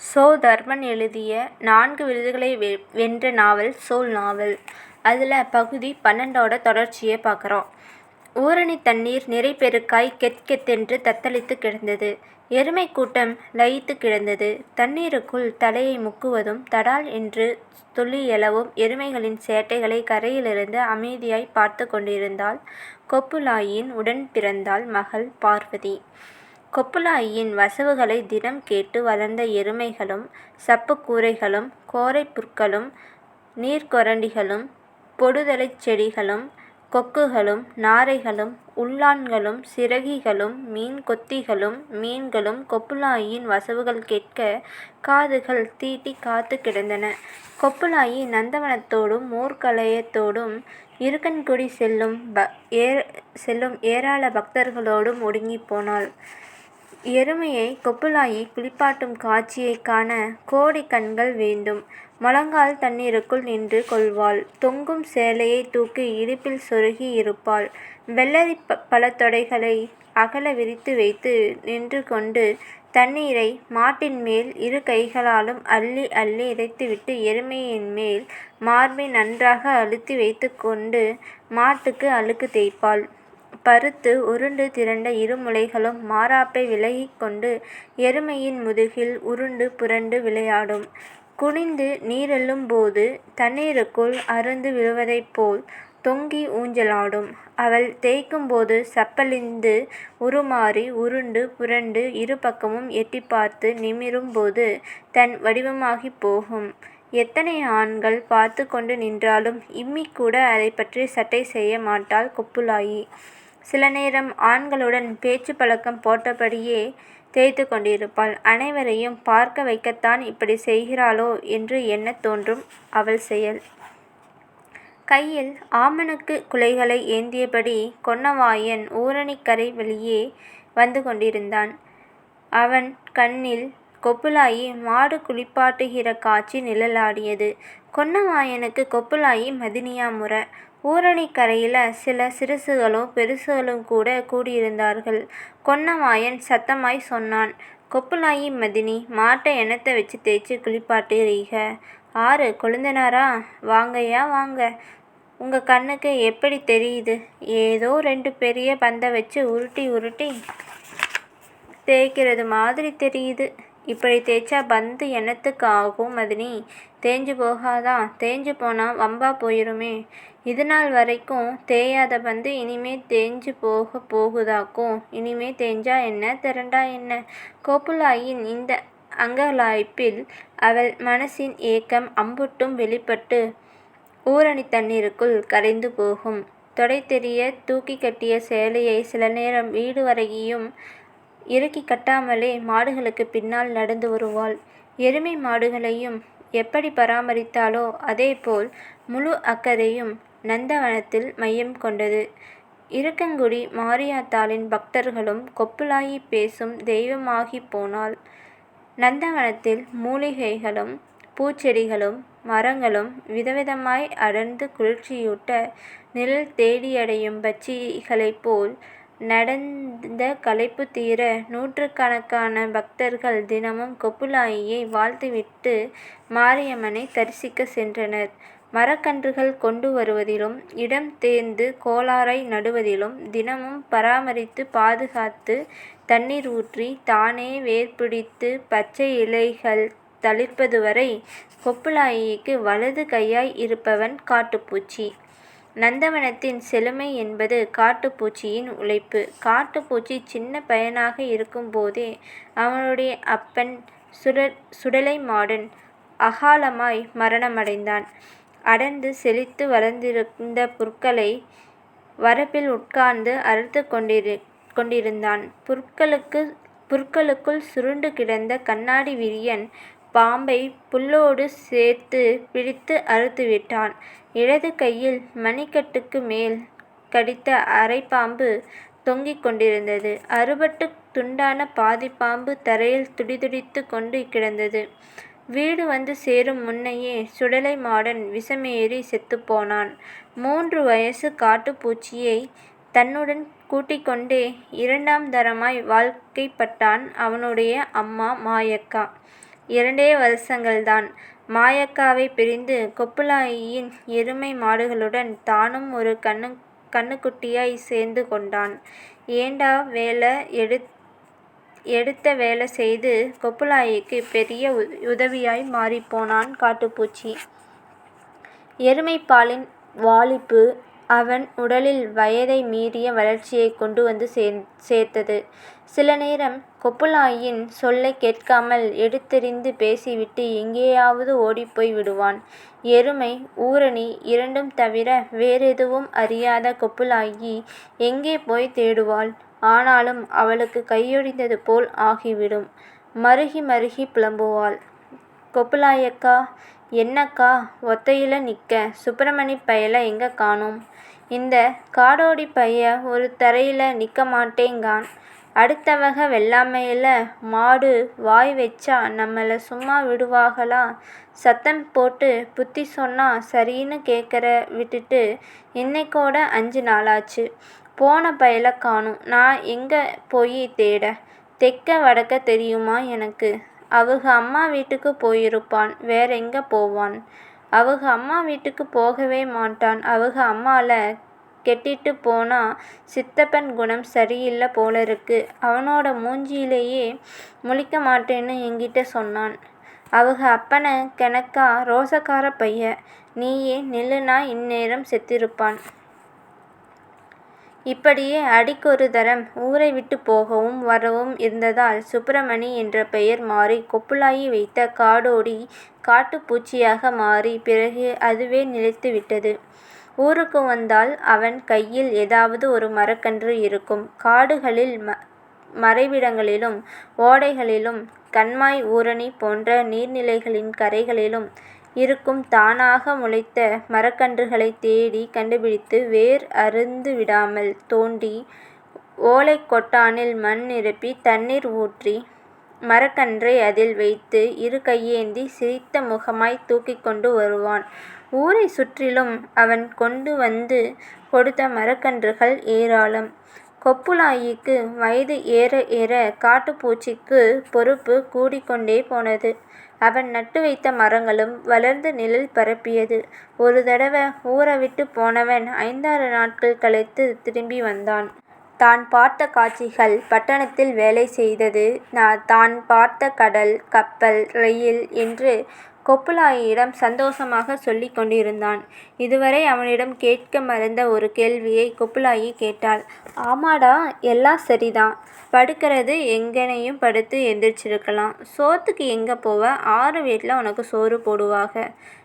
So. Dharman எழுதிய நான்கு விருதுகளை வெ வென்ற நாவல் சோல் நாவல். அதில் பகுதி பன்னெண்டோட தொடர்ச்சியை பார்க்குறோம் ஊரணி தண்ணீர் நிறைப்பெருக்காய் கெத் கெத்தென்று தத்தளித்து கிடந்தது. எருமை கூட்டம் லயித்துக் கிடந்தது. தண்ணீருக்குள் தலையை முக்குவதும் தடால் என்று துள்ளி எழவும் எருமைகளின் சேட்டைகளை கரையிலிருந்து அமைதியாய் பார்த்து கொண்டிருந்தால் கொண்டிருந்தாள் உடன் பிறந்தாள் மகள் பார்வதி. கொப்புளாயின் வசவுகளை தினம் கேட்டு வளர்ந்த எருமைகளும் சப்புக் கூரைகளும் கோரைப் புற்களும் நீர்க்கொரண்டிகளும் பொடுதலைச் செடிகளும் கொக்குகளும் நாரைகளும் உள்ளான்களும் சிறகிகளும் மீன் கொத்திகளும் மீன்களும் கொப்புளாயின் வசவுகள் கேட்க காதுகள் தீட்டிக் காத்துக் கிடந்தன. கொப்புளாயி நந்தவனத்தோடும் ஊர்கலயத்தோடும் இருக்கன்குடி செல்லும் ஏராள பக்தர்களோடும் ஒடுங்கிப் போனாள். எருமையை கொப்புளாயி குளிப்பாட்டும் காட்சியைக் காண கோடி கண்கள் வேண்டும். முழங்கால் தண்ணீருக்குள் நின்று கொள்வாள். தொங்கும் சேலையைத் தூக்கி இடுப்பில் சொருகி இருப்பாள். வெள்ளரிப் பழத்தொடைகளை அகல விரித்து வைத்து நின்று கொண்டு தண்ணீரை மாட்டின் மேல் இரு கைகளாலும் அள்ளி அள்ளி இறைத்துவிட்டு எருமையின் மேல் மார்பை நன்றாக அழுத்தி வைத்துக்கொண்டு மாட்டுக்கு அழுக்கு தேய்ப்பாள். பருத்து உருண்டு திரண்ட இரு முலைகளும் மாறாப்பை விலகிக்கொண்டு எருமையின் முதுகில் உருண்டு புரண்டு விளையாடும். குனிந்து நீரெள்ளும்போது தண்ணீருக்குள் அறுந்து விழுவதைப்போல் தொங்கி ஊஞ்சலாடும். அவள் தேய்க்கும்போது சப்பலிந்து உருமாறி உருண்டு புரண்டு இரு பக்கமும் எட்டிப் பார்த்து நிமிரும் போது தன் வடிவமாகிப் போகும். எத்தனை ஆண்கள் பார்த்துக் கொண்டு நின்றாலும் இம்மிக்கூட அதைப்பற்றி சட்டை செய்ய மாட்டாள் கொப்புளாயி. சில நேரம் ஆண்களுடன் பேச்சு பழக்கம் போட்டபடியே தேய்த்து கொண்டிருப்பாள். அனைவரையும் பார்க்க வைக்கத்தான் இப்படி செய்கிறாளோ என்று எண்ணத் தோன்றும் அவள் செயல். கையில் ஆமணக்குக் குலைகளை ஏந்தியபடி கொன்னவாயன் ஊரணிக்கரை வழியே வந்து கொண்டிருந்தான். அவன் கண்ணில் கொப்புளாயி மாடு குளிப்பாட்டுகிற காட்சி நிழலாடியது. கொன்னவாயனுக்குக் கொப்புளாயி மதினியா முறை. ஊரணிக்கரையில் சில சிறுசுகளும் பெரிசுகளுங்கூடக் கூடியிருந்தார்கள். கொன்னவாயன் சத்தமாய்ச் சொன்னான் கொப்புளாயி மதினி மாட்டை என்னத்த வெச்சு தேய்ச்சுக் குளிப்பாட்டுறீக. ஆறு கொழுந்தனாரா? வாங்கய்யா வாங்க. உங்க கண்ணுக்கு எப்படித் தெரியுது. ஏதோ ரெண்டு பெரிய பந்த வெச்சு உருட்டி உருட்டித் தேய்க்கிறது மாதிரி தெரியுது. இப்படித் தேய்ச்சா பந்து என்னத்துக்கு ஆகும் மதினி. தேஞ்சு போகாதா? தேஞ்சு போனா வம்பா போயிருமே. இதுநாள் வரைக்கும் தேயாத பந்து இனிமே தேஞ்சு போக போகுதாக்கும். இனிமே தேஞ்சா என்ன திரண்டா என்ன? கோப்புலாயின் இந்த அங்கலாய்ப்பில் அவள் மனசின் ஏக்கம் அம்புட்டும் வெளிப்பட்டு ஊரணி தண்ணீருக்குள் கரைந்து போகும். தொடை தெரிய தூக்கி கட்டிய சேலையை சில நேரம் வீடு வரையும் இறுக்கி கட்டாமலே மாடுகளுக்குப் பின்னால் நடந்து வருவாள். எருமை மாடுகளையும் எப்படி பராமரித்தாளோ அதேபோல் முழு அக்கறையும் நந்தவனத்தில் மையம் கொண்டது. இருக்கங்குடி மாரியாத்தாளின் பக்தர்களும் கொப்புளாயி பேசும் தெய்வமாகிப் போனாள். நந்தவனத்தில் மூலிகைகளும் பூச்செடிகளும் மரங்களும் விதவிதமாய் அடர்ந்து குளிர்ச்சியூட்ட நிழல் தேடியடையும் பட்சிகளைப்போல் நடந்த களைப்பு தீர நூற்றுக்கணக்கான பக்தர்கள் தினமும் கொப்புளாயியை வாழ்த்திவிட்டு மாரியம்மனை தரிசிக்கச் சென்றனர். மரக்கன்றுகள் கொண்டு வருவதிலும் இடம் தேர்ந்து கோளாறாய் நடுவதிலும் தினமும் பராமரித்து பாதுகாத்து தண்ணீர் ஊற்றி தானே வேர்பிடித்து பச்சை இலைகள் தளிர்ப்பதுவரை கொப்புளாயிக்கு வலது கையாய் இருப்பவன் காட்டுப்பூச்சி. நந்தவனத்தின் செழுமை என்பது காட்டுப்பூச்சியின் உழைப்பு. காட்டுப்பூச்சி சின்ன பயனாக பையனாக இருக்கும்போதே அவனுடைய அப்பன் சுட சுடலை மாடன் அகாலமாய் மரணமடைந்தான். அடர்ந்து செழித்து வளர்ந்திருந்த புற்களை வரப்பில் உட்கார்ந்து அறுத்துக் கொண்டிருந்தான். புற்களுக்கு புற்களுக்குள் சுருண்டு கிடந்த கண்ணாடி விரியன் பாம்பை புல்லோடு சேர்த்து பிடித்து அறுத்துவிட்டான். இடது கையில் மணிக்கட்டுக்கு மேல் கடித்த அரைப்பாம்பு தொங்கிக் கொண்டிருந்தது. அறுபட்டு துண்டான பாதிப்பாம்பு தரையில் துடிதுடித்துக் கொண்டு கிடந்தது. வீடு வந்து சேரும் முன்னையே சுடலை மாடன் விஷமேறி செத்துப்போனான். மூன்று வயசு காட்டுப்பூச்சியை தன்னுடன் கூட்டிக்கொண்டே இரண்டாம் தரமாய் வாழ்க்கைப்பட்டான் அவனுடைய அம்மா மாயக்கா. இரண்டே வருஷங்கள்தான். மாயக்காவை பிரிந்து கொப்புளாயியின் எருமை மாடுகளுடன் தானும் ஒரு கண்ணு கண்ணுக்குட்டியாய் சேர்ந்து கொண்டான். ஏண்டா வேலை எடுத்து எடுத்த வேலை செய்து கொப்புளாயிக்கு பெரிய உதவியாய் மாறிப்போனான் காட்டுப்பூச்சி. எருமைப்பாலின் வாலிப்பு அவன் உடலில் வயதை மீறிய வளர்ச்சியைக் கொண்டு வந்து சேர்த்தது. சில நேரம் கொப்புளாயின் சொல்லைக் கேட்காமல் எடுத்தெறிந்து பேசிவிட்டு எங்கேயாவது ஓடிப்போய் விடுவான். எருமை, ஊரணி இரண்டும் தவிர வேறெதுவும் அறியாத கொப்புளாயி எங்கே போய் தேடுவாள்? ஆனாலும் அவளுக்கு கையொடிந்தது போல் ஆகிவிடும். மறுகி மருகி புலம்புவாள். கொப்புளாயக்கா... என்னக்கா... ஒத்தையில நிக்க... சுப்பிரமணிப் பயல எங்க காணோம்... இந்தக் காடோடிப் பய ஒரு தரையில நிக்கமாட்டேங்கான்... அடுத்தவக வெள்ளாமையில மாடு வாய் வெச்சா நம்மள சும்மா விடுவாகளா... சத்தம் போட்டுப் புத்தி சொன்னா சரின்னு கேக்கற விட்டுட்டு இன்னைக்கோட அஞ்சு நாளாச்சு... போன பயலை காணோம்... நான் எங்கே போய் தேட... தெக்க வடக்க தெரியுமா எனக்கு... அவுக அம்மா வீட்டுக்கு போயிருப்பான்... வேறெங்க போவான்... அவுக அம்மா வீட்டுக்கு போகவே மாட்டான்... அவுக அம்மாவில் கெட்டிட்டு போனா சித்தப்பன் குணம் சரியில்லை போல இருக்கு அவனோட மூஞ்சியிலேயே முழிக்க மாட்டேன்னு எங்கிட்ட சொன்னான்... அவுக அப்பனை கெனக்கா ரோசக்காரப் பைய. நீயே நில்லுனா இந்நேரம் செத்திருப்பான்... இப்படியே அடிக்கொரு தரம் ஊரை விட்டுப் போகவும் வரவும் இருந்ததால் சுப்பிரமணி என்ற பெயர் மாறி கொப்புளாயி வைத்த காடோடி காட்டுப் பூச்சியாக மாறி பிறகு அதுவே நிலைத்து விட்டது. ஊருக்கு வந்தால் அவன் கையில் ஏதாவது ஒரு மரக்கன்று இருக்கும். காடுகளில் மறைவிடங்களிலும் ஓடைகளிலும் கண்மாய் ஊரணி போன்ற நீர்நிலைகளின் கரைகளிலும் இருக்கும் தானாக முளைத்த மரக்கன்றுகளைத் தேடி கண்டுபிடித்து வேர் அறுந்துவிடாமல் தோண்டி ஓலைக் கொட்டானில் மண் நிரப்பி தண்ணீர் ஊற்றி மரக்கன்றை அதில் வைத்து இரு கையேந்தி சிரித்த முகமாய்த் தூக்கிக்கொண்டு வருவான். ஊரைச் சுற்றிலும் அவன் கொண்டு வந்து கொடுத்த மரக்கன்றுகள் ஏராளம். கொப்புளாயிக்கு வயது ஏற ஏற காட்டுப்பூச்சிக்கு பொறுப்பு கூடிக்கொண்டே போனது. அவன் நட்டு வைத்த மரங்களும் வளர்ந்து நிழல் பரப்பியது. ஒரு தடவை ஊரை விட்டு போனவன் ஐந்தாறு நாட்கள் கழித்து திரும்பி வந்தான். தான் பார்த்த காட்சிகள் பட்டணத்தில் வேலை செய்தது தான் பார்த்த கடல், கப்பல், ரயில் என்று கொப்புளாயிடம் சந்தோஷமாகச் சொல்லிக் கொண்டிருந்தான். இதுவரை அவனிடம் கேட்க மறந்த ஒரு கேள்வியைக் கொப்புளாயி கேட்டாள். ஆமாடா... எல்லாம் சரிதான்... படுக்கறது எங்கனையும் படுத்து எந்திரிச்சிருக்கலாம்... சோத்துக்கு எங்க போவ... ஆறு வீட்ல உனக்கு சோறு போடுவாக...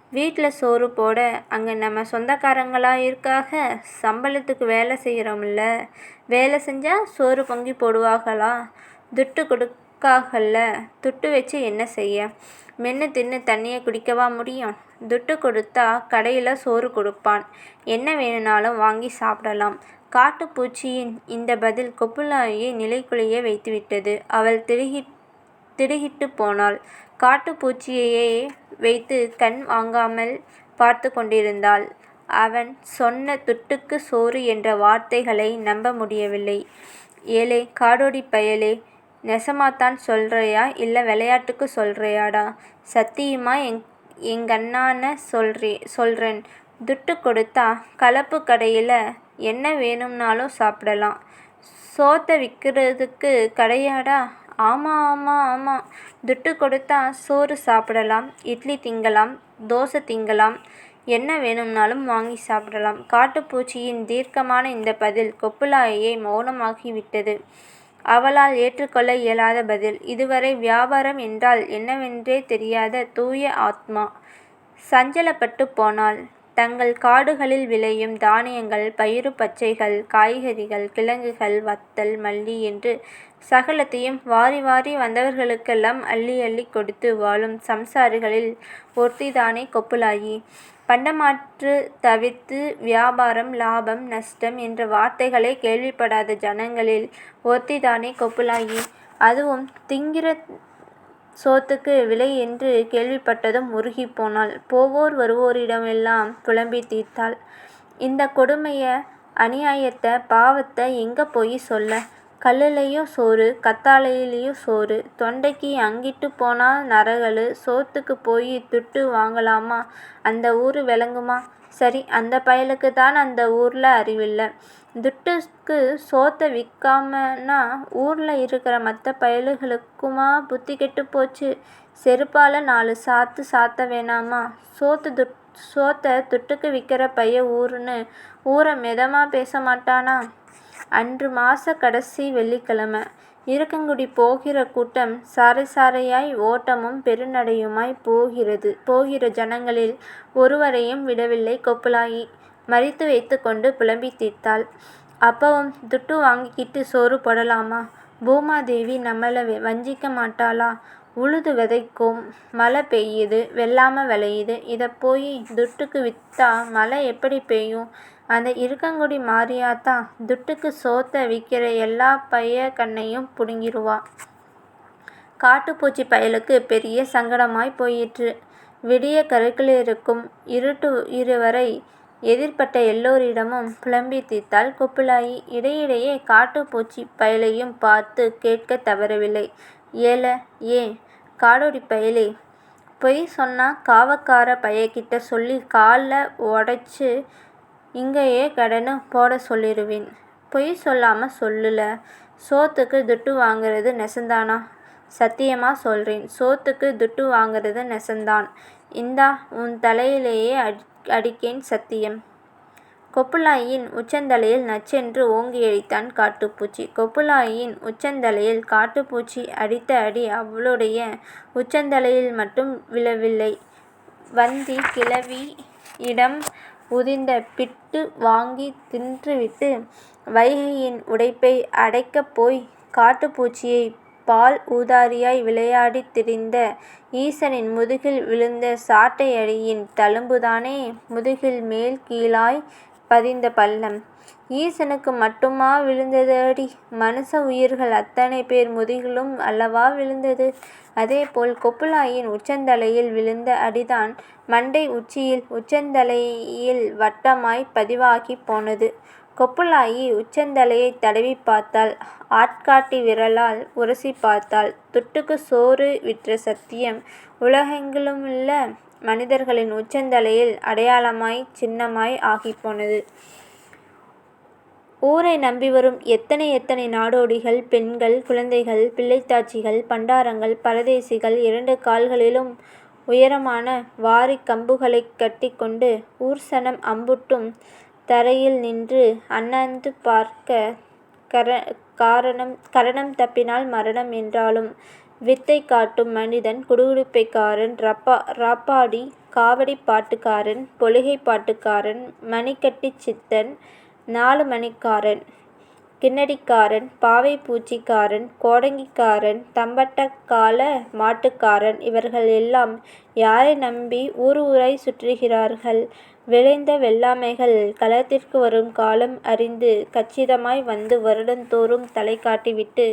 வீட்ல சோறு போட அங்க நம்ம சொந்தக்காரங்களா இருக்காக... சம்பளத்துக்கு வேலை செய்கிறோம்ல வேலை செஞ்சா சோறு பொங்கிப் போடுவாகளா... துட்டு கொடுக்காகல்ல... துட்டு வச்சு என்ன செய்ய... மென்று தின்னு தண்ணியை குடிக்கவா முடியும்... துட்டு கொடுத்தா கடையில் சோறு கொடுப்பான்... என்ன வேணும்னாலும் வாங்கி சாப்பிடலாம்... காட்டுப்பூச்சியின் பூச்சியின் பதில் கொப்புளாயை நிலைகுலைய வைத்துவிட்டது. அவள் திடுக்கிட்டுப் போனாள். காட்டுப்பூச்சியையே பூச்சியையே கண் வாங்காமல் பார்த்து கொண்டிருந்தாள். அவன் சொன்ன துட்டுக்கு சோறு என்ற வார்த்தைகளை நம்ப முடியவில்லை. ஏலே காடோடி பயலே... நெசமாத்தான் சொல்றியா? இல்லை விளையாட்டுக்கு சொல்றியாடா... சத்தியமா சொல்கிறே சொல்கிறேன் துட்டு கொடுத்தா கலப்பு கடையில் என்ன வேணும்னாலும் சாப்பிடலாம்... சோத்தை விற்கிறதுக்கு கடையாடா... ஆமாம் ஆமாம் ஆமாம் துட்டு கொடுத்தா சோறு சாப்பிடலாம்... இட்லி திங்கலாம்... தோசை திங்கலாம்... என்ன வேணும்னாலும் வாங்கி சாப்பிடலாம்... காட்டுப்பூச்சியின் தீர்க்கமான இந்த பதில் கொப்புளாயை மௌனமாகிவிட்டது. விட்டது. அவளால் ஏற்றுக்கொள்ள இயலாத பதில். இதுவரை வியாபாரம் என்றால் என்னவென்றே தெரியாத தூய ஆத்மா. சஞ்சலப்பட்டுப் போனாள். தங்கள் காடுகளில் விளையும் தானியங்கள், பயிறு பச்சைகள், காய்கறிகள், கிழங்குகள், வத்தல், மல்லி என்று சகலத்தையும் வாரி வாரி வந்தவர்களுக்கெல்லாம் அள்ளி அள்ளிக் கொடுத்து வாழும் சம்சாரிகளில் ஒருத்திதானே கொப்புளாயி. பண்டமாற்று தவிர்த்து வியாபாரம், லாபம், நஷ்டம் என்ற வார்த்தைகளே கேள்விப்படாத ஜனங்களில் ஒருத்திதானே கொப்புளாயி. அதுவும் திங்கிற சோத்துக்கு விலை என்று கேள்விப்பட்டதும் உருகிப் போனாள். போவோர் வருவோரிடமெல்லாம் புலம்பித் தீர்த்தாள். இந்தக் கொடுமைய, அநியாயத்த, பாவத்த எங்க போய்ச் சொல்ல? கல்லுலையும் சோறு கத்தாழையிலையும் சோறு. தொண்டைக்கு அங்கிட்டு போனா நரகலு சோத்துக்கு போயி துட்டு வாங்கலாமா? அந்த ஊரு விளங்குமா? சரி அந்த பயலுக்கு தான் அந்த ஊர்ல அறிவில்ல. துட்டுக்கு சோத்த விற்காமன்னா ஊர்ல இருக்கிற மத்த பயலுகளுக்குமா புத்தி கெட்டுப் போச்சு? செருப்பால நாலு சாத்து சாத்த வேணாமா? சோத்து துட் சோத்த துட்டுக்கு விக்கிற பைய ஊருன்னு ஊர மிதமா பேச மாட்டானா? அன்று மாச கடைசி வெள்ளிக்கிழமை. இருக்கங்குடி போகிற கூட்டம் சாறை சாறையாய் ஓட்டமும் பெருநடையுமாய் போகிறது. போகிற ஜனங்களில் ஒருவரையும் விடவில்லை கொப்புளாயி. மறித்து வைத்துக்கொண்டு புலம்பி தீர்த்தாள். அப்பவும் துட்டு வாங்கிக்கிட்டு சோறு போடலாமா? பூமாதேவி நம்மளை வஞ்சிக்க மாட்டாளா? உழுது விதைக்கும். மழை பெய்யுது வெள்ளாமல் விளையுது. இதை போய் துட்டுக்கு விற்றா மழை எப்படி பெய்யும்? அந்த இருக்கங்குடி மாரியாத்தா துட்டுக்கு சோத்த விற்கிற எல்லா பைய கண்ணையும் புடுங்கிருவா காட்டுப்பூச்சி பயலுக்கு பெரிய சங்கடமாய் போயிற்று. விடிய கருக்கிலிருக்கும் இருட்டு இருவரை எதிர்ப்பட்ட எல்லோரிடமும் புலம்பித் தீர்த்தாள் கொப்புளாயி இடையிடையே காட்டுப்பூச்சி பயலையும் பார்த்து கேட்கத் தவறவில்லை. ஏல ஏ காடோடிப் பயலே பொய் சொன்னா காவக்கார பையகிட்ட சொல்லி காலில் ஒடைச்சு இங்கேயே கடனை போட சொல்லிருவேன். பொய் சொல்லாம சொல்லுல. சோத்துக்கு துட்டு வாங்குறது நெசந்தானா? சத்தியமா சொல்றேன். சோத்துக்கு துட்டு வாங்குறது நெசந்தான். இந்தா உன் தலையிலேயே அடி அடிக்கேன் சத்தியம். கொப்புளாயின் உச்சந்தலையில் நச்சென்று ஓங்கி அடித்தான் காட்டுப்பூச்சி. கொப்புளாயின் உச்சந்தலையில் காட்டுப்பூச்சி அடித்த அடி அவளுடைய உச்சந்தலையில் மட்டும் விழவில்லை. வந்தி கிழவி இடம் உதிர்ந்த பிட்டு வாங்கித் தின்றுவிட்டு வைகையின் உடைப்பை அடைக்கப் போய் காட்டுப்பூச்சியைப் பால் ஊதாரியாய் விளையாடித் திரிந்த ஈசனின் முதுகில் விழுந்த சாட்டையடியின் தழும்புதானே முதுகில் மேல் கீழாய் பதிந்த பள்ளம். ஈசனுக்கு மட்டுமா விழுந்தது அடி மனுஷ உயிர்கள் அத்தனை பேர் முதுகிலும் அல்லவா விழுந்தது? அதேபோல் கொப்புளாயின் உச்சந்தலையில் விழுந்த அடிதான் மண்டை உச்சியில் உச்சந்தலையில் வட்டமாய் பதிவாகி போனது. கொப்புளாயி உச்சந்தலையைத் தடவி பார்த்தாள் ஆட்காட்டி விரலால் உரசி பார்த்தாள் துட்டுக்கு சோறு விற்ற சத்தியம் உலகெங்கிலுமுள்ள மனிதர்களின் உச்சந்தலையில் அடையாளமாய் சின்னமாய் ஆகிப்போனது ஊரை நம்பி வரும் எத்தனை எத்தனை நாடோடிகள் பெண்கள் குழந்தைகள் பிள்ளைத்தாச்சிகள் பண்டாரங்கள் பரதேசிகள் இரண்டு கால்களிலும் உயரமான வாரிக் கம்புகளைக் கட்டிக் கொண்டு ஊர்சனம் அம்புட்டும் தரையில் நின்று அண்ணாந்து பார்க்க கர காரணம் கரணம் தப்பினால் மரணம் என்றாலும் வித்தை காட்டும் மனிதன் குடுகுடுப்பைக்காரன் ரப்பா ராப்பாடி காவடி பாட்டுக்காரன் பொலிகைப் பாட்டுக்காரன் மணிக்கட்டி சித்தன் நாலு மணிக்காரன் கிண்ணடிக்காரன் பாவை பூச்சிக்காரன் கோடங்கிக்காரன் தம்பட்டக்கால மாட்டுக்காரன் இவர்கள் எல்லாம் யாரை நம்பி ஊர் ஊரை சுற்றுகிறார்கள்? விளைந்த வெள்ளாமைகள் களத்திற்கு வரும் காலம் அறிந்து கச்சிதமாய் வந்து வருடந்தோறும் தலை காட்டிவிட்டு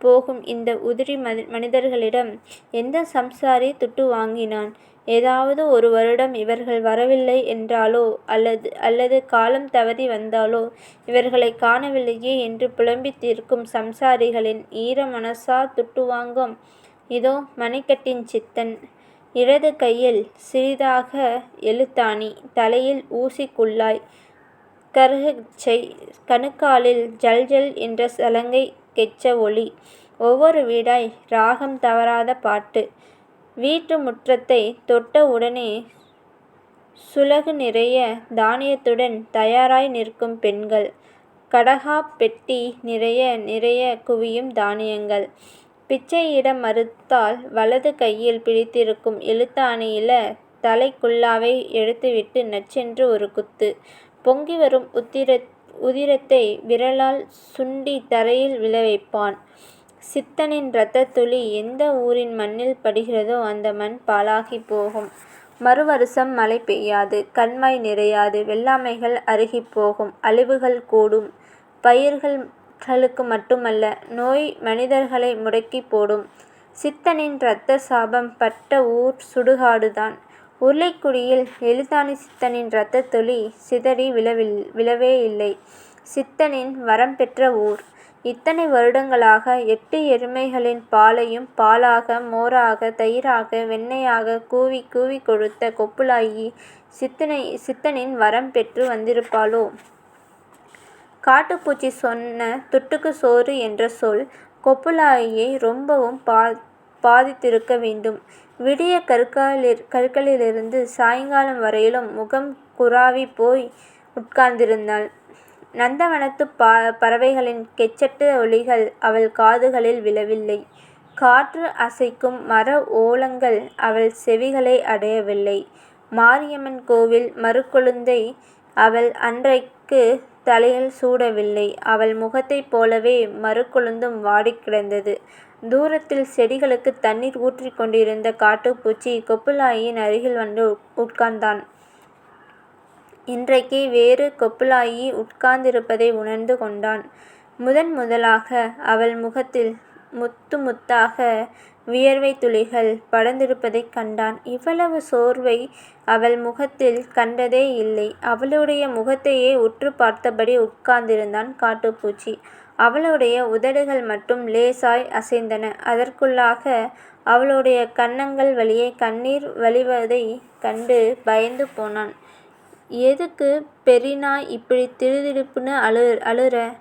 போகும் இந்த உதிரி மனிதர்களிடம் எந்த சம்சாரி துட்டு வாங்கினான்? ஏதாவது ஒரு வருடம் இவர்கள் வரவில்லை என்றாலோ அல்லது அல்லது காலம் தவறி வந்தாலோ இவர்களைக் காணவில்லையே என்று புலம்பித் தீர்க்கும் சம்சாரிகளின் ஈர மனசா துட்டு வாங்கும் இதோ மணிக்கட்டின் சித்தன். இடது கையில் சிறிதாக எழுத்தாணி தலையில் ஊசிக்குள்ளாய் கருகச்சை கணுக்காலில் ஜல் ஜல் என்ற சலங்கை கெச்ச ஒலி ஒவ்வொரு வீடாய் ராகம் தவறாத பாட்டு. வீட்டு முற்றத்தை தொட்ட உடனே சுலகு நிறைய தானியத்துடன் தயாராய் நிற்கும் பெண்கள். கடகா பெட்டி நிறைய நிறைய குவியும் தானியங்கள். பிச்சையிட மறுத்தால் வலது கையில் பிடித்திருக்கும் எழுத்தாணியில தலைக்குல்லாவை எடுத்துவிட்டு நச்சென்று ஒரு குத்து. பொங்கி வரும் உத்திர உதிரத்தை விரலால் சுண்டி தரையில் விழவைப்பான் சித்தனின் இரத்தத் துளி எந்த ஊரின் மண்ணில் படுகிறதோ அந்த மண் பாழாகிப் போகும். மறுவருஷம் மழை பெய்யாது கண்மாய் நிறையாது வெள்ளாமைகள் அருகிப் போகும் அழிவுகள் கூடும். பயிர்களுக்கு மட்டுமல்ல நோய் மனிதர்களை முடக்கிப் போடும். சித்தனின் இரத்த சாபம் பட்ட ஊர் சுடுகாடுதான். உருளைக்குடியில் எழுத்தாணி சித்தனின் இரத்தத் துளி சிதறி விழவே இல்லை. சித்தனின் வரம் பெற்ற ஊர். இத்தனை வருடங்களாக எட்டு எருமைகளின் பாலையும் பாலாக மோராக தயிராக வெண்ணெயாக கூவி கூவி கொடுத்த கொப்புளாயி சித்தனை சித்தனின் வரம் பெற்று வந்திருப்பாளோ? காட்டுப்பூச்சி சொன்ன துட்டுக்கு சோறு என்ற சொல் கொப்புளாயியை ரொம்பவும் பா பாதித்திருக்க வேண்டும். விடிய கற்களில் கற்களிலிருந்து சாயங்காலம் வரையிலும் முகம் குறாவி போய் உட்கார்ந்திருந்தாள். நந்தவனத்துப் பறவைகளின் கெச்சட்டு ஒலிகள் அவள் காதுகளில் விழவில்லை. காற்று அசைக்கும் மர ஓலங்கள் அவள் செவிகளை அடையவில்லை. மாரியம்மன் கோவில் மருக்கொழுந்தை அவள் அன்றைக்கு தலையில் சூடவில்லை. அவள் முகத்தைப் போலவே மருக்கொழுந்தும் வாடிக் கிடந்தது. தூரத்தில் செடிகளுக்குத் தண்ணீர் ஊற்றிக் கொண்டிருந்த காட்டுப்பூச்சி கொப்புளாயின் அருகில் வந்து உட்கார்ந்தான். இன்றைக்கு வேறு கொப்புளாயி உட்கார்ந்திருப்பதை உணர்ந்து கொண்டான். முதன் முதலாக அவள் முகத்தில் முத்து முத்தாக வியர்வைத் துளிகள் படர்ந்திருப்பதைக் கண்டான். இவ்வளவு சோர்வை அவள் முகத்தில் கண்டதே இல்லை. அவளுடைய முகத்தையே உற்றுப் பார்த்தபடி உட்கார்ந்திருந்தான் காட்டுப்பூச்சி. அவளுடைய உதடுகள் மட்டும் லேசாய் அசைந்தன. அதற்குள்ளாக அவளுடைய கன்னங்கள் வழியே கண்ணீர் வழிவதைக் கண்டு பயந்து போனான். எதுக்கு பெரினா இப்படி திடுதிப்புன்னு அழுற?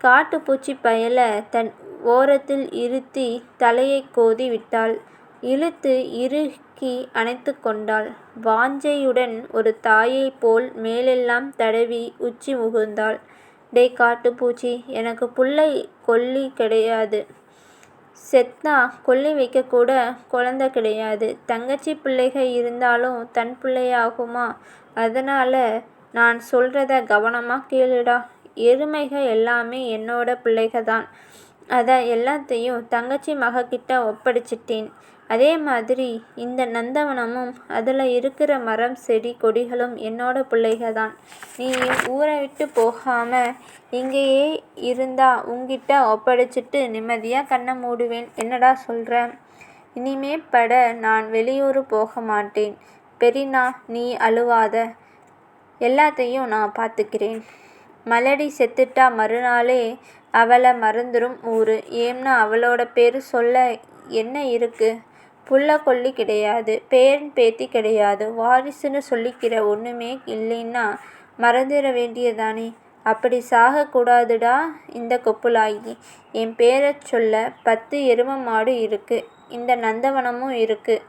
காட்டுப்பூச்சி பயல தன் ஓரத்தில் இருத்தி தலையைக் கோதி விட்டாள். இழுத்து இறுக்கி அணைத்து கொண்டாள். வாஞ்சையுடன் ஒரு தாயைப் போல் மேலெல்லாம் தடவி உச்சி முகுந்தாள் டேய் காட்டுப்பூச்சி எனக்கு புள்ளை கொல்லி கிடையாது. செத்தா கொள்ளி வைக்கக்கூட கொழந்த கிடையாது. தங்கச்சி பிள்ளைகள் இருந்தாலும் தன் பிள்ளையாகுமா அதனால நான் சொல்றத கவனமா கேளுடா. எருமைக எல்லாமே என்னோட புள்ளைகதான். அத எல்லாத்தையும் தங்கச்சி மகக்கிட்ட ஒப்படைச்சிட்டேன். அதே மாதிரி இந்த நந்தவனமும் அதில் இருக்கிற மரம் செடி கொடிகளும் என்னோட நீ ஊரை விட்டு போகாமல் இங்கேயே இருந்தா உங்கிட்ட ஒப்படைச்சிட்டு நிம்மதியாக கண்ணை மூடுவேன். என்னடா சொல்ற? இனிமேப்பட நான் வெளியூர் போக மாட்டேன். பெரினா நீ அழுவாத. எல்லாத்தையும் நான் பார்த்துக்கிறேன் மலடி செத்துட்டா மறுநாளே அவளை மறந்துடும் ஊரு. ஏம்னா அவளோட பேர் சொல்ல என்ன இருக்குது புள்ள கொல்லி கிடையாது. பேரன் பேத்தி கிடையாது. வாரிசுன்னு சொல்லிக்கிற ஒன்றுமே இல்லைன்னா மறந்துட வேண்டியதானே அப்படி சாகக்கூடாதுடா இந்த இந்தக் கொப்புளாயி. என் பேரை சொல்ல பத்து எரும மாடு இருக்குது இந்த நந்தவனமும் இருக்குது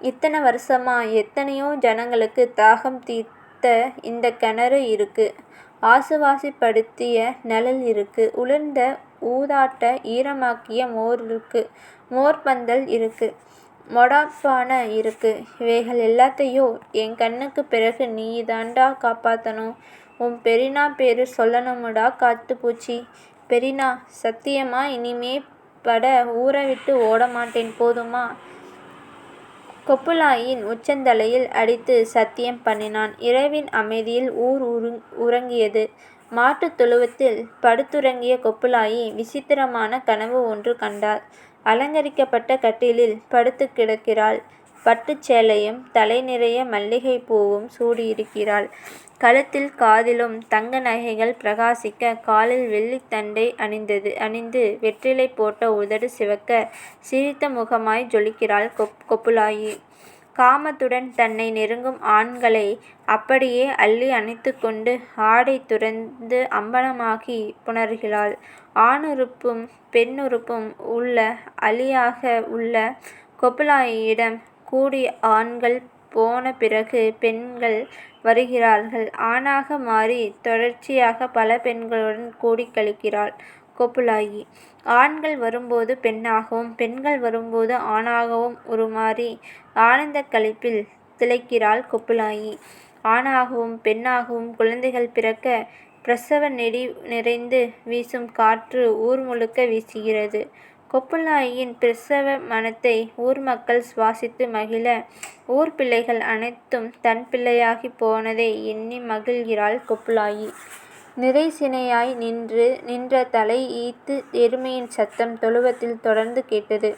இத்தனை வருஷமா எத்தனையோ ஜனங்களுக்கு தாகம் தீர்த்த இந்த கிணறு இருக்குது ஆசுவாசிப்படுத்திய நிழல் இருக்குது உளுந்த ஊதாட்ட ஈரமாக்கிய மோர் இருக்கு மோர் மோர்பந்தல் இருக்குது மொடாப்பான இருக்கு. இவைகள் எல்லாத்தையும் என் கண்ணுக்குப் பிறகு நீதாண்டா காப்பாத்தணும். உன் பெரினா பேரு சொல்லணுமுடா காட்டுப்பூச்சி. பெரினா சத்தியமா ஊரை விட்டு ஓடமாட்டேன் போதுமா? கொப்புளாயின் உச்சந்தலையில் அடித்து சத்தியம் பண்ணினான். இரவின் அமைதியில் ஊர் உறங்கியது. மாட்டுத் தொழுவத்தில் படுத்துறங்கிய கொப்புளாயி விசித்திரமான கனவு ஒன்று கண்டார் அலங்கரிக்கப்பட்ட கட்டிலில் படுத்து கிடக்கிறாள். பட்டுச் சேலையும் தலை நிறைய மல்லிகை பூவும் சூடியிருக்கிறாள். கழுத்தில் காதிலும் தங்க நகைகள் பிரகாசிக்க காலில் வெள்ளித் தண்டை அணிந்து வெற்றிலை போட்ட உதடு சிவக்க சிரித்த முகமாய் ஜொலிக்கிறாள் கொப் கொப்புளாயி. காமத்துடன் தன்னை நெருங்கும் ஆண்களை அப்படியே அள்ளி அணைத்துக்கொண்டு ஆடை துறந்து அம்பலமாகி புணர்கிறாள். ஆணுறுப்பும் பெண்ணுறுப்பும் உள்ள அளியாக உள்ள கொப்புளாயியிடம் கூடி ஆண்கள் போன பிறகு பெண்கள் வருகிறார்கள். ஆணாக மாறி தொடர்ச்சியாக பல பெண்களுடன் கூடிக் கழிக்கிறாள். கொப்புளாயி. ஆண்கள் வரும்போது பெண்ணாகவும் பெண்கள் வரும்போது ஆணாகவும் உருமாறி ஆனந்தக் களிப்பில் திளைக்கிறாள் கொப்புளாயி. ஆணாகவும் பெண்ணாகவும் குழந்தைகள் பிறக்க பிரசவ நெடி நிறைந்து வீசும் காற்று ஊர் முழுக்க வீசுகிறது. கொப்புளாயியின் பிரசவ மனத்தை ஊர் மக்கள் சுவாசித்து மகிழ ஊர் பிள்ளைகள் அனைத்தும் தன் பிள்ளையாகிப் போனதை எண்ணி மகிழ்கிறாள் கொப்புளாயி. நிறைசினையாய் நின்று நின்ற தலை ஈத்து எருமையின் சத்தம் தொழுவத்தில் தொடர்ந்து கேட்டது.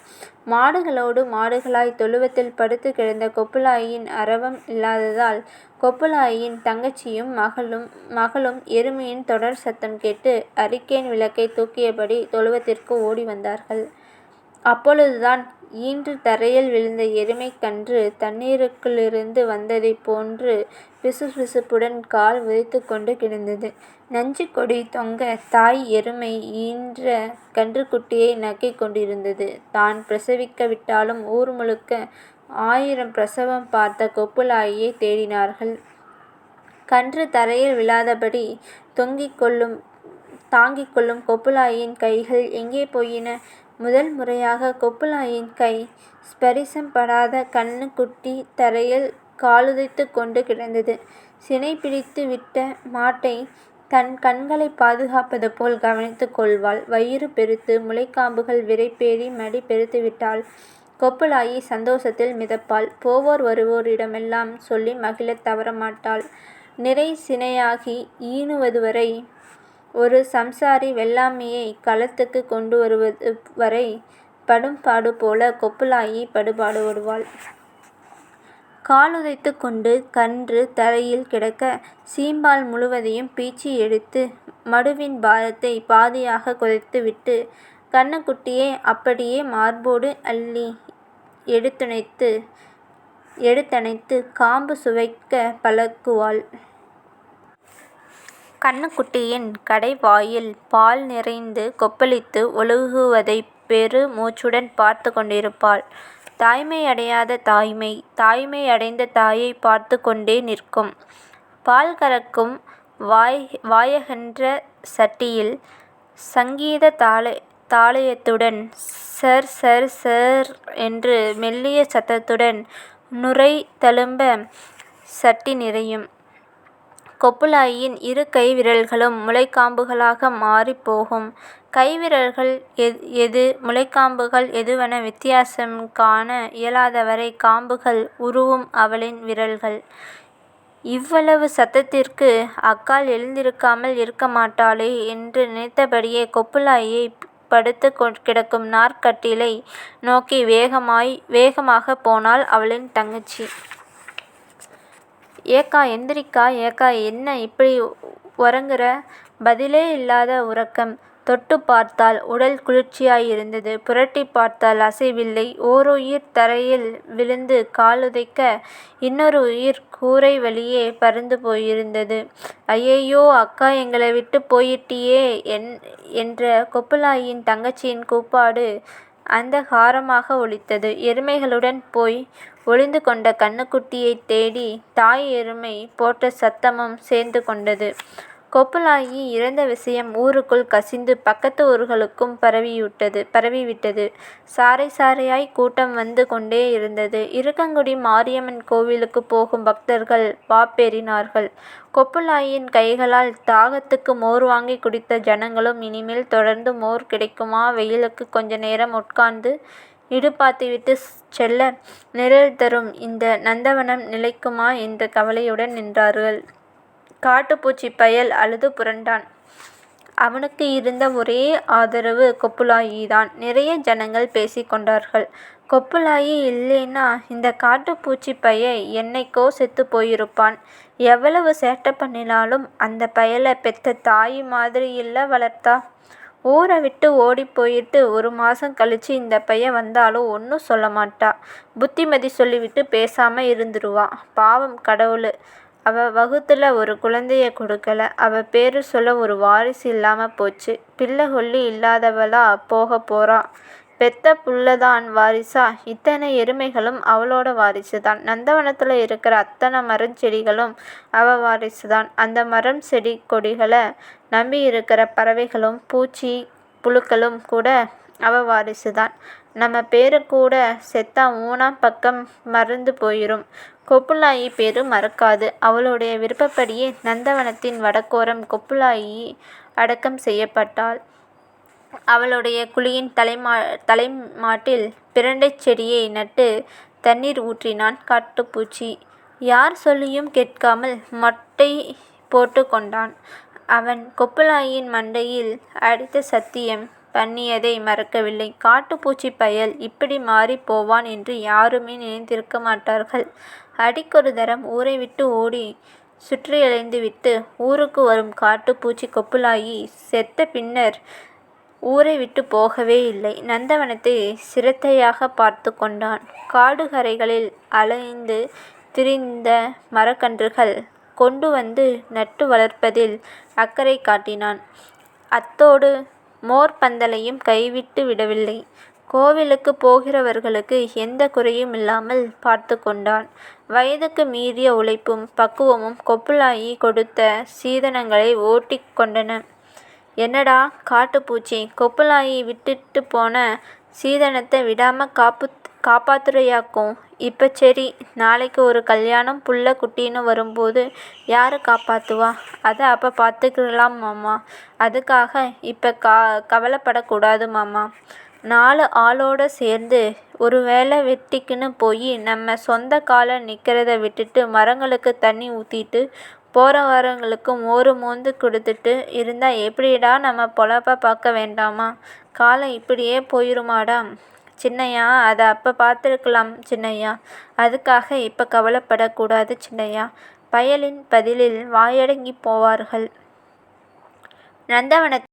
மாடுகளோடு மாடுகளாய் தொழுவத்தில் படுத்து கிடந்த கொப்புளாயின் அரவம் இல்லாததால் கொப்புளாயின் தங்கச்சியும் மகளும் மகளும் எருமையின் தொடர் சத்தம் கேட்டு அரிக்கேன் விளக்கை தூக்கியபடி தொழுவத்திற்கு ஓடி வந்தார்கள். அப்பொழுதுதான் ஈன்று தரையில் விழுந்த எருமை கன்று தண்ணீருக்குள்ளிருந்து வந்ததைப் போன்று பிசுபிசுப்புடன் கால் உதைத்துக்கொண்டு கிடந்தது. நஞ்சுக்கொடி தொங்க தாய் எருமை ஈன்ற கன்றுக்குட்டியை நக்கிக் கொண்டிருந்தது. தான் பிரசவிக்க விட்டாலும் ஊர் முழுக்க ஆயிரம் பிரசவம் பார்த்த கொப்புளாயைத் தேடினார்கள். கன்று தரையில் விழாதபடி தொங்கிக் கொள்ளும் தாங்கிக் கொள்ளும் கொப்புளாயின் கைகள் எங்கே போயின? முதல் முறையாக கொப்புளாயின் கை ஸ்பரிசம் படாத கன்னுக்குட்டி தரையில் காலுதைத்துக் கொண்டு கிடந்தது. சினை பிடித்து விட்ட மாட்டைத் தன் கண்களைப் பாதுகாப்பது போல் கவனித்துக் கொள்வாள். வயிறு பெருத்து முலைக்காம்புகள் விரைப்பேறி மடி பெருத்துவிட்டால் கொப்புளாயி சந்தோஷத்தில் மிதப்பாள். போவோர் வருவோரிடமெல்லாம் சொல்லி மகிழத் தவறமாட்டாள். நிறை சினையாகி ஈனுவதுவரை ஒரு சம்சாரி வெள்ளாமையைக் களத்துக்குக் கொண்டுவருவது வரை படும்பாடு போல கொப்புளாயி படுபாடுபடுவாள். காலுதைத்துக் கொண்டு கன்று தரையில் கிடக்க சீம்பால் முழுவதையும் பீச்சி எடுத்து மடுவின் பாரத்தைப் பாதியாகக் குறைத்துவிட்டு கண்ணுக்குட்டியை அப்படியே மார்போடு அள்ளி எடுத்தணைத்துக் காம்பு சுவைக்க பழக்குவாள். கன்னுக்குட்டியின் கடைவாயில் பால் நிறைந்து கொப்பளித்து ஒழுகுவதைப் பெரு மூச்சுடன் பார்த்துக் கொண்டிருப்பாள். தாய்மை அடையாத தாய்மை தாய்மை அடைந்த தாயைப் பார்த்துக் கொண்டே நிற்கும். பால் கறக்கும் வாயகன்ற சட்டியில் சங்கீதத் தாளையத்துடன் சர். சர். சர். என்று மெல்லிய சத்தத்துடன் நுரை தளும்ப சட்டி நிறையும். கொப்புளாயின் இரு கைவிரல்களும் முலைக்காம்புகளாக மாறிப் போகும். கைவிரல்கள் எது முலைக்காம்புகள் எதுவென வித்தியாசம் காண இயலாதவரை காம்புகள் உருவும் அவளின் விரல்கள். இவ்வளவு சத்தத்திற்கு அக்காள் எழுந்திருக்காமல் இருக்கமாட்டாளே என்று நினைத்தபடியே கொப்புளாயைப் படுத்துக் கிடக்கும் நார்க்கட்டிலை நோக்கி வேகமாகப் போனாள் அவளின் தங்கச்சி. ஏக்கா எந்திரிக்கா. ஏக்கா. என்ன இப்படி உறங்குற பதிலே இல்லாத உறக்கம். தொட்டு பார்த்தாள். உடல் குளிர்ச்சியாயிருந்தது. புரட்டி பார்த்தால் அசைவில்லை. ஓருயிர் தரையில் விழுந்து காலுதைக்க இன்னொரு உயிர் கூரை வழியே பறந்து போயிருந்தது. ஐயையோ அக்கா. எங்களை விட்டுப் போயிட்டியே. என் என்ற கொப்புளாயின் தங்கச்சியின் கூப்பாடு அந்தகாரமாக ஒலித்தது. எருமைகளுடன் போய் ஒளிந்து கொண்ட கண்ணுக்குட்டியை தேடி தாய் எருமை போட்ட சத்தமும் சேர்ந்து கொண்டது. கொப்புளாயி இறந்த விஷயம் ஊருக்குள் கசிந்து பக்கத்து ஊர்களுக்கும் பரவிவிட்டது. சாறை சாறையாய் கூட்டம் வந்து கொண்டே இருந்தது இருக்கங்குடி மாரியம்மன் கோவிலுக்குப் போகும் பக்தர்கள் வாப்பேறினார்கள் கொப்புளாயின் கைகளால் தாகத்துக்கு மோர் வாங்கிக் குடித்த ஜனங்களும் இனிமேல் தொடர்ந்து மோர் கிடைக்குமா வெயிலுக்கு கொஞ்ச நேரம் உட்கார்ந்து இடுபாத்திவிட்டு செல்ல நிழல் தரும் இந்த நந்தவனம் நிலைக்குமா என்ற கவலையுடன் நின்றார்கள். காட்டுப்பூச்சி பயல் அழுது புரண்டான். அவனுக்கு இருந்த ஒரே ஆதரவு கொப்புளாயிதான். நிறைய ஜனங்கள் பேசிக்கொண்டார்கள் கொப்புளாயி இல்லேன்னா இந்த காட்டுப்பூச்சி பய என்னைக்கோ செத்து போயிருப்பான். எவ்வளவு சேட்டை பண்ணினாலும் அந்த பயலை பெத்த மாதிரி இல்லை வளர்த்தா. ஊரை விட்டு ஓடி போயிட்டு ஒரு மாதம் கழித்து இந்த பையன் வந்தாலும் ஒன்றும் சொல்ல மாட்டா புத்திமதி சொல்லிவிட்டு பேசாமல் இருந்துருவா. பாவம் கடவுள் அவள் வகுத்துல ஒரு குழந்தைய கொடுக்கல. அவள் பேரு சொல்ல ஒரு வாரிசு இல்லாமல் போச்சு. பிள்ளை கொள்ளி இல்லாதவளா போகப் போகிறா பெத்த புள்ளதான் வாரிசா? இத்தனை எருமைகளும் அவளோட வாரிசு தான் நந்தவனத்தில் இருக்கிற அத்தனை மரம் செடிகளும் அவ வாரிசுதான். அந்த மரம் செடி கொடிகளை நம்பி இருக்கிற பறவைகளும் பூச்சி புழுக்களும் கூட அவ வாரிசுதான். நம்ம பேரு கூட செத்தா ஊனா பக்கம் மறந்து போயிடும் கொப்புளாயி பேரு மறக்காது. அவளுடைய விருப்பப்படியே நந்தவனத்தின் வடக்கோரம் கொப்புளாயி அடக்கம் செய்யப்பட்டாள். அவளுடைய குழியின் தலைமாட்டில் பிரண்டைச் செடியை நட்டு தண்ணீர் ஊற்றினான் காட்டுப்பூச்சி. யார் சொல்லியும் கேட்காமல் மொட்டை போட்டுக் கொண்டான். அவன் கொப்புளாயின் மண்டையில் அடித்த சத்தியம் பண்ணியதை மறக்கவில்லை. காட்டுப்பூச்சி பயல் இப்படி மாறிப் போவான் என்று யாருமே நினைத்திருக்க மாட்டார்கள். அடிக்கொரு தரம் ஊரை விட்டு ஓடிச் சுற்றியலைந்துவிட்டு ஊருக்கு வரும் காட்டுப்பூச்சி கொப்புளாகி செத்த பின்னர் ஊரை விட்டு போகவே இல்லை. நந்தவனத்தைச் சிரத்தையாகப் பார்த்துக் கொண்டான். காடுகரைகளில் அலைந்து திரிந்த மரக்கன்றுகள் கொண்டு வந்து நட்டு வளர்ப்பதில் அக்கறை காட்டினான். அத்தோடு மோர்பந்தலையும் கைவிட்டு விடவில்லை. கோவிலுக்குப் போகிறவர்களுக்கு எந்த குறையும் இல்லாமல் பார்த்துக் கொண்டான். வயதுக்கு மீறிய உழைப்பும் பக்குவமும் கொப்புளாயி கொடுத்த சீதனங்களை ஓட்டிக் கொண்டன. என்னடா காட்டுப்பூச்சி கொப்புளாயி விட்டுட்டுப் போன சீதனத்த விடாம காப்பாத்துறியாக்கும். இப்போ சரி நாளைக்கு ஒரு கல்யாணம் புள்ள குட்டின்னு வரும்போது யார் காப்பாற்றுவா அதை அப்போ பார்த்துக்கலாம் மாமா. அதுக்காக இப்போ கா கவலைப்படக்கூடாது மாமா. நாலு ஆளோட சேர்ந்து ஒரு வேலை வெட்டிக்கின்னு போய் நம்ம சொந்த காலை நிற்கிறத விட்டுட்டு மரங்களுக்கு தண்ணி ஊற்றிட்டு போகிற வாரங்களுக்கு மோரு மோந்து கொடுத்துட்டு இருந்தால் எப்படிடா நம்ம பொழப்ப பார்க்க வேண்டாமா? காலம் இப்படியே போயிருமாடா? சின்னையா அத அப்ப பார்த்துருக்கலாம் சின்னையா. அதுக்காக இப்ப கவலைப்படக்கூடாது சின்னையா. பயலின் பதிலில் வாயடங்கிப் போவார்கள். நந்தவனத்தில்